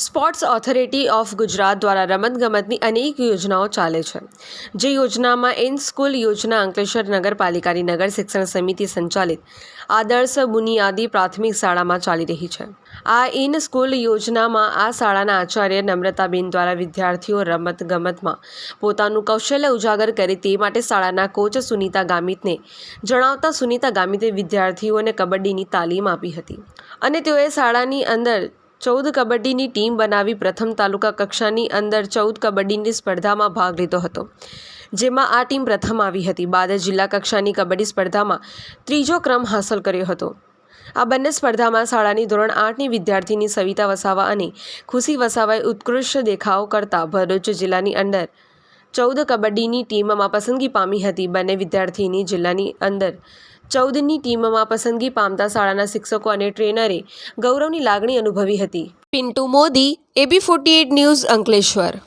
Sports authority of Gujarat દ્વારા રમતગમતની અનેક યોજનાઓ ચાલે છે. જે યોજનામાં એન સ્કૂલ યોજના અંકલેશ્વર નગરપાલિકાની નગર શિક્ષણ સમિતિ સંચાલિત આદર્શ બુનિયાદી પ્રાથમિક શાળામાં ચાલી રહી છે. આ ઇન સ્કૂલ યોજનામાં આ શાળાના આચાર્ય નમ્રતાબેન દ્વારા વિદ્યાર્થીઓ રમતગમતમાં પોતાનું કૌશલ્ય ઉજાગર કરે તે માટે શાળાના કોચ સુનીતા ગામિતને જણાવતા સુનીતા ગામિતે વિદ્યાર્થીઓને કબડ્ડીની તાલીમ આપી હતી. અને તેઓએ શાળાની અંદર ચૌદ કબડ્ડીની ટીમ બનાવી પ્રથમ તાલુકા કક્ષાની અંદર ચૌદ કબડ્ડીની સ્પર્ધામાં ભાગ લીધો હતો, જેમાં આ ટીમ પ્રથમ આવી હતી. બાદ જિલ્લા કક્ષાની કબડ્ડી સ્પર્ધામાં ત્રીજો ક્રમ હાંસલ કર્યો હતો. આ બંને સ્પર્ધામાં શાળાની ધોરણ આઠની વિદ્યાર્થીની સવિતા વસાવા અને ખુશી વસાવાએ ઉત્કૃષ્ટ દેખાવ કરતા ભરૂચ જિલ્લાની અંદર ચૌદ કબડ્ડીની ટીમમાં પસંદગી પામી હતી. બંને વિદ્યાર્થીની જિલ્લાની અંદર ચૌદની ટીમમાં પસંદગી પામતા શાળાના શિક્ષકો અને ટ્રેનરે ગૌરવની લાગણી અનુભવી હતી. Pintu Modi, AB forty news Ankleshwar.